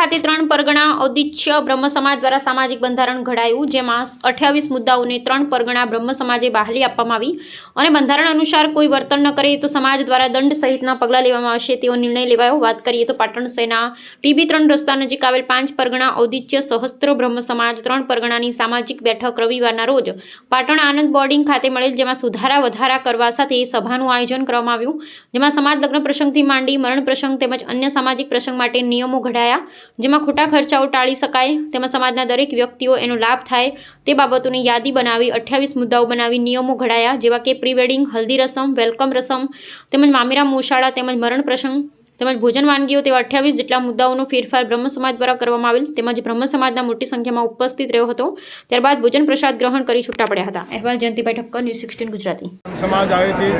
ખાતે ત્રણ પરગણા ઔદિત્ય બ્રહ્મ સમાજ દ્વારા સામાજિક બંધારણ ઘડાયું, જેમાં અઠ્યાવીસ મુદ્દાઓને ત્રણ પરગણા બ્રહ્મ સમાજે બહાલી આપવામાં આવી અને બંધારણ અનુસાર કોઈ વર્તન ન કરે તો સમાજ દ્વારા દંડ સહિતના પગલાં લેવામાં આવશે તેવો નિર્ણય લેવાયો. વાત કરીએ તો પાટણ સેના ટીબી ત્રણ રસ્તા નજીક આવેલ પાંચ પરગણા ઔદિત્ય સહસ્ત્ર બ્રહ્મ સમાજ ત્રણ પરગણાની સામાજિક બેઠક રવિવારના રોજ પાટણ આનંદ બોર્ડિંગ ખાતે મળેલ, જેમાં સુધારા વધારા કરવા સાથે સભાનું આયોજન કરવામાં આવ્યું, જેમાં સમાજ લગ્ન પ્રસંગથી માંડી મરણ પ્રસંગ તેમજ અન્ય સામાજિક પ્રસંગ માટે નિયમો ઘડાયા. જેમાં ખોટા ખર્ચાઓ ટાળી શકાય, તેમાં સમાજના દરેક વ્યક્તિઓ એનો લાભ થાય, તે બાબતોની યાદી બનાવી, અઠ્યાવીસ મુદ્દાઓ બનાવી, નિયમો ઘડાયા, જેવા કે પ્રી વેડિંગ હલ્દી રસમ વેલકમ રસમ, તેમજ મામેરા મોશાળા તેમજ મરણ પ્રસંગ તેમજ ભોજન વાનગીઓ તેવા અઠ્યાવીસ જેટલા મુદ્દાઓનો ફેરફાર બ્રહ્મ સમાજ દ્વારા કરવામાં આવેલ, તેમજ બ્રહ્મ સમાજના મોટી સંખ્યામાં ઉપસ્થિત રહ્યો હતો. ત્યારબાદ ભોજન પ્રસાદ ગ્રહણ કરી છૂટા પડ્યા હતા. અહેવાલ જયંતિભાઈ ઠક્કર ન્યૂઝ સિક્સટીન ગુજરાતી. સમાજ આવેથી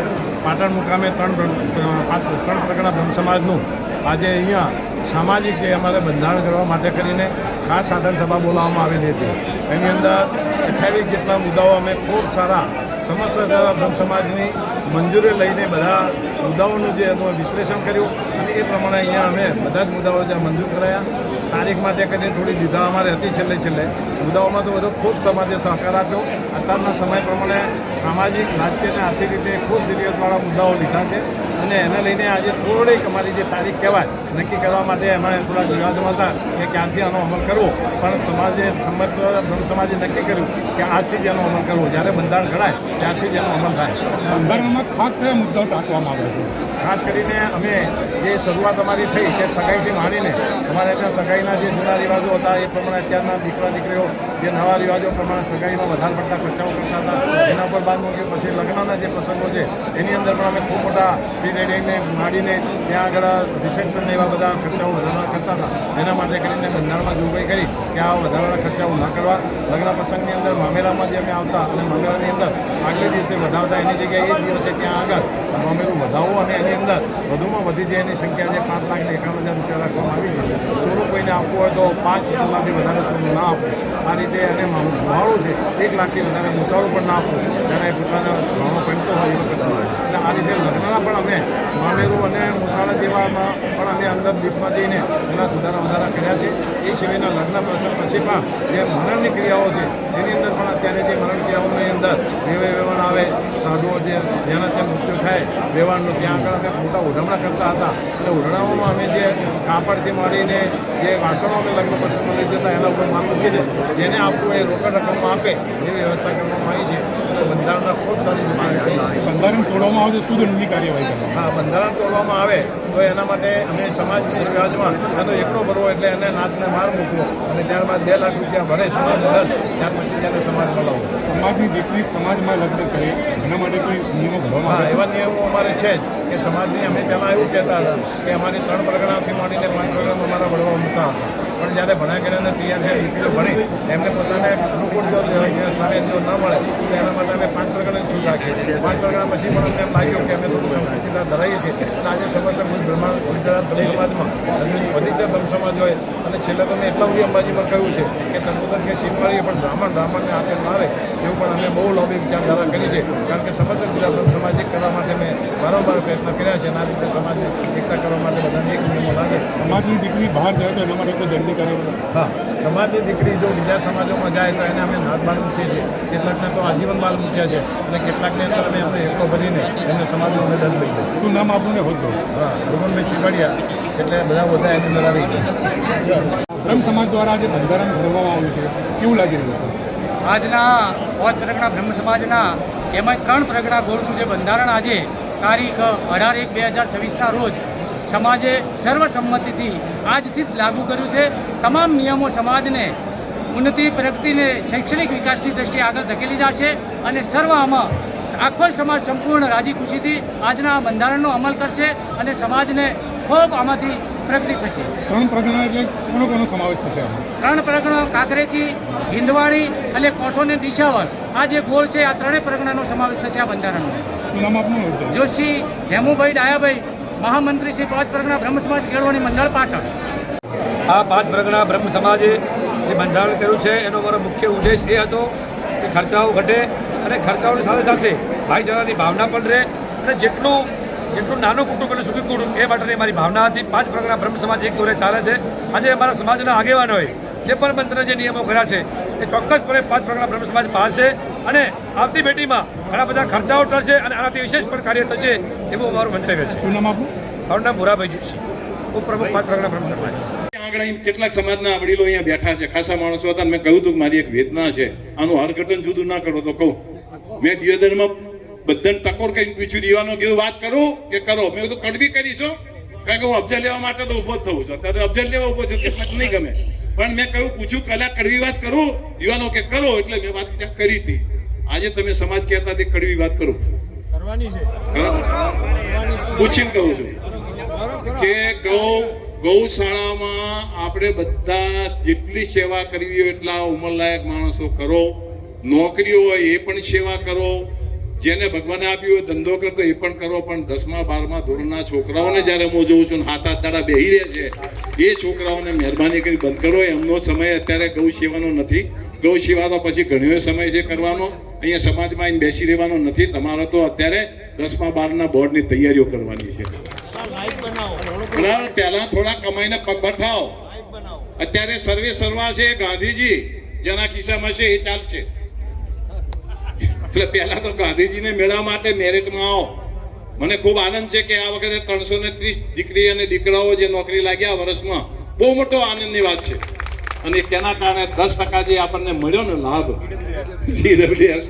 પાટણ મુકામે ત્રણ ત્રણ પ્રકારના બ્રહ્મ સમાજનું. આજે અહીંયા સામાજિક જે અમારે બંધારણ કરવા માટે કરીને ખાસ સાધન સભા બોલાવવામાં આવેલી હતી. એની અંદર અઠ્યાવીસ જેટલા મુદ્દાઓ અમે ખૂબ સારા સમસ્ત બ્રહ્મ સમાજની મંજૂરી લઈને બધા મુદ્દાઓનું જે એનું વિશ્લેષણ કર્યું અને એ પ્રમાણે અહીંયા અમે બધા જ મુદ્દાઓ જ્યાં મંજૂર કરાયા. તારીખ માટે કરીને થોડી દીધા અમારે હતી છેલ્લે છેલ્લે. મુદ્દાઓમાં તો બધો ખૂબ સમાજે સહકાર આપ્યો. અત્યારના સમય પ્રમાણે સામાજિક, રાજકીય અને આર્થિક રીતે ખૂબ જરૂરિયાતવાળા મુદ્દાઓ લીધા છે. અને એને લઈને આજે થોડીક અમારી જે તારીખ કહેવાય નક્કી કરવા માટે એમાં થોડાક વિવાદમાં હતા કે ક્યાંથી આનો અમલ કરવો. પણ સમાજે સમર્થ બ્રહ્મ સમાજે નક્કી કર્યું કે આજથી જ એનો અમલ કરવો. જ્યારે બંધારણ ઘડાય ત્યારથી જ એનો અમલ થાય. બંધારણમાં ખાસ કયા મુદ્દાઓ ટાંકવામાં આવે છે? ખાસ કરીને અમે જે શરૂઆત અમારી થઈ કે સગાઈથી માંડીને અમારે ત્યાં સગાઈના જે જૂના રિવાજો હતા એ પ્રમાણે અત્યારના દીકરા દીકરીઓ જે નવા રિવાજો પ્રમાણે સગાઈમાં વધારે પડતા ખર્ચાઓ કરતા હતા. એના પર બાદ કે પછી લગ્નના જે પ્રસંગો છે, એની અંદર પણ અમે ખૂબ મોટા પ્રી વેડિંગને માંડીને ત્યાં આગળ રિસેપ્શનને એવા બધા ખર્ચાઓ વધારવા કરતા હતા. એના માટે કરીને બંધારણમાં જોગવાઈ કરી કે આ વધારાના ખર્ચાઓ ન કરવા. લગ્ન પ્રસંગની અંદર મામેરામાં જે અમે આવતા અને મામેરાની અંદર આગલે દિવસે વધાવતા એની જગ્યાએ એ દિવસે ત્યાં આગળ. મામેરું વધાવવું અને એની અંદર વધુમાં વધી જાય એની સંખ્યા જે પાંચ લાખ ને એકાવન હજાર રૂપિયા રાખવામાં આવી છે. સોનું કોઈને આપવું હોય તો પાંચ લાખથી વધારે સોનું ના આપવું. આ રીતે અને ભાડું છે, એક લાખથી વધારે મુસાળું પણ ના આપવું. ત્યારે પોતાના ભાણો પહેરતો હોય એ વખત લગ્નના પણ અમે મામેરુ અને મોસાળા જેવામાં પણ અમે અંદર દીપમાં જઈને એના સુધારા વધારા કર્યા છે. એ સિવાયના લગ્ન પ્રસંગ પછી પણ જે મરણની ક્રિયાઓ છે, એની અંદર પણ અત્યારે જે મરણ ક્રિયાઓની અંદર વેવે વેવણ સાધુઓ જે જેના ત્યાં મૃત્યુ થાય વેવાણનું ત્યાં આગળ અમે મોટા ઉઢમણા કરતા હતા. એટલે ઉઢણાઓમાં અમે જે કાપડથી મળીને જે વાસણો અમે લગ્ન પ્રસંગમાં લઈ જતા એના ઉપર મૂકી છે જેને આપવું એ રોકડ રકમમાં આપે એવી વ્યવસ્થા કરવામાં આવી છે. અને બંધારણના ખૂબ સારી કરી બંધારણ તોડવામાં આવે તો શું દંડની કાર્યવાહી કરવાની? હા બંધારણ તોડવામાં આવે તો એના માટે અમે સમાજની રિવાજમાં એનો એકડો ભરવો એટલે એને નાતને માર મૂકવો અને ત્યારબાદ બે લાખ રૂપિયા ભરે સમાજ દંડ. ત્યાર પછી તેને સમાજ બોલાવવો સમાજની દીકરી સમાજમાં લગ્ન કરે એના માટે કોઈ નિયમો હા એવા નિયમો અમારે છે જ કે સમાજની અમે પહેલાં એવું કહેતા હતા કે અમારી ત્રણ પરગણાથી માંડીને પાંચ પરગણા અમારા વડવા મૂકતા હતા. પણ જ્યારે ભણા કર્યાને તૈયાર થયા દીકરીઓ ભણી એમને પોતાને અનુકૂળ જો સામે જો ન મળે, તો એના માટે અમે પાંચ પ્રકારની છૂટ રાખીએ છીએ. પાંચ પ્રકાર પછી પણ અમને લાગ્યું કે અમે થોડું સંસ્કૃતિતા ધરાવીએ છીએ. એટલે આજે સમસ્ત બ્રહ્માંડ, ગુજરાત બધી સમાજમાં અધિકતર બ્રહ્મ સમાજ હોય, અને છેલ્લે તમે એટલા સુધી અંબાજીમાં કહ્યું છે કે તંબુદર કે શિવવાળીએ પણ બ્રાહ્મણ, બ્રાહ્મણને આપે ન આવે, એવું પણ અમે બહુ લોબી વિચારધારા કરી છે. કારણ કે સમસ્ત ગુજરાત બ્રહ્મ સમાજ એક કરવા માટે મેં વારંવાર પ્રયત્ન કર્યા છે અને આ સમાજને એકતા કરવા માટે બધાને એક નિયમો લાગે. સમાજની દીકરી બહાર જાય તો એના માટે કોઈ દંડની કરી હા સમાજની દીકરી જો બીજા સમાજોમાં જાય તો એને અમે નાથ મૂકીએ છીએ. કેટલાકને તો આજીવન બાલ મૂક્યા છે અને કેટલાકને અંદર અમે એમને એકલો ભરીને એમને સમાજનો અમે દંડ લઈએ શું નામ આપણું ને હોતું હા ભગવાનભાઈ શીખવાડ્યા એટલે બધા બધા એની અંદર આવી બ્રહ્મ સમાજ દ્વારા આજે બંધારણ ઘડવામાં આવ્યું છે? કેવું લાગી રહ્યું છે? આજના પાંચ પ્રગણા બ્રહ્મ સમાજના એમાં ત્રણ પ્રગણા ગોળનું જે બંધારણ આજે તારીખ અઢાર એક બે હજાર છવ્વીસના રોજ સમાજે સર્વસંમતિથી આજથી જ લાગુ કર્યું છે. તમામ નિયમો સમાજને ઉન્નતિ પ્રગતિને શૈક્ષણિક વિકાસની દ્રષ્ટિએ આગળ ધકેલી જશે અને સર્વ આમાં આખો સમાજ સંપૂર્ણ રાજી ખુશીથી આજના આ બંધારણનો અમલ કરશે અને સમાજને ખૂબ આમાંથી પ્રગતિ થશે. ત્રણ પ્રકરણ એટલે કોનો કોનો સમાવેશ થશે ત્રણ પ્રકરણ કાંકરેજી હિંદવાડી અને કોઠોને દિશાવર આ જે ગોળ છે આ ત્રણેય પ્રકરણનો સમાવેશ થશે આ બંધારણમાં. શું નામ આપણું જોશી હેમુભાઈ ડાયાભાઈ. મહામંત્રી શ્રી પાંચ પ્રગણા બ્રહ્મ સમાજ કેળવણી મંડળ પાટણ આ પાંચ પ્રગણા બ્રહ્મ સમાજે જે બંધારણ કર્યું છે, એનો મારો મુખ્ય ઉદ્દેશ એ હતો કે ખર્ચાઓ ઘટે અને ખર્ચાઓની સાથે સાથે ભાઈચારાની ભાવના પણ રહે અને જેટલું જેટલું નાનું કુટુંબ એટલું સુખી કુટુંબ, એ માટેની મારી ભાવના હતી. પાંચ પ્રકારના બ્રહ્મ સમાજ એક દોરે ચાલે છે. આજે અમારા સમાજના આગેવાનોએ જે પણ મંત્ર જે નિયમો કર્યા છે, એ ચોક્કસપણે પાંચ પ્રકારના બ્રહ્મ સમાજ પાળશે અને આવતી પેઢીમાં ઘણા બધા ખર્ચાઓ ટળશે અને આનાથી વિશેષ પણ કાર્ય થશે એવું અમારું મંતવ્ય છે. શું નામ આપનું? મારું નામ ભુરાભાઈ જોશી. ઉપપ્રમુખ પાંચ પ્રકારના પ્રમુખ સમાજ આગળ અહીં કેટલાક સમાજના વડીલો અહીંયા બેઠા છે ખાસા માણસો હતા મેં કહ્યું હતું કે મારી એક વેદના છે આનું અર્થઘટન જુદું ના કરો તો કહું. મેં દિયોદરમાં બધાને ટકોર કરીને પૂછ્યું દીવાનો કીધું વાત કરું કે કરો? મેં કીધું કડવી કરીશો કારણ કે હું અબજા લેવા માટે તો ઊભો જ થઉં છું. અત્યારે અબજા લેવા ઊભો છું કેટલાક નહીં ગમે. પણ મેં કહ્યું પૂછ્યું કલા કડવી વાત કરું દીવાનો કે કરો એટલે મેં વાત ત્યાં કરી હતી. આજે તમે સમાજ કહેતા તે કડવી વાત કરો? પૂછીને કહું છું કે ગૌ ગૌશાળામાં આપણે બધા જેટલી સેવા કરવી હોય એટલા ઉંમરલાયક માણસો કરો. નોકરીઓ હોય એ પણ સેવા કરો. જેને ભગવાને આપ્યું હોય ધંધો કરતો એ પણ કરો. પણ દસમા બારમા ધોરણના છોકરાઓને જ્યારે હું જોઉં છું હાથ હાથ દાડા બેહી રહે છે એ છોકરાઓને મહેરબાની કરી બંધ કરો. એમનો સમય અત્યારે ગૌ સેવાનો નથી. ગૌ સેવા તો પછી ઘણીઓ સમય છે કરવાનો. અહીંયા સમાજમાં આવીને બેસી રહેવાનો નથી. તમારે તો અત્યારે દસમા બારના બોર્ડની તૈયારીઓ કરવાની છે. પહેલા થોડા કમાઈને પગભર થાવ અત્યારે સર્વે સર્વા છે, ગાંધીજી, જેના ખિસ્સામાં છે એ ચાલશે. એટલે પહેલા તો ગાંધીજીને મેળવવા માટે મેરિટમાં આવો. મને ખૂબ આનંદ છે કે આ વખતે ત્રણસો ને ત્રીસ દીકરી અને દીકરાઓ જે નોકરી લાગ્યા વર્ષમાં, બહુ મોટો આનંદની વાત છે. અને તેના કારણે દસ ટકા જે આપણને મળ્યો ને લાભ GWS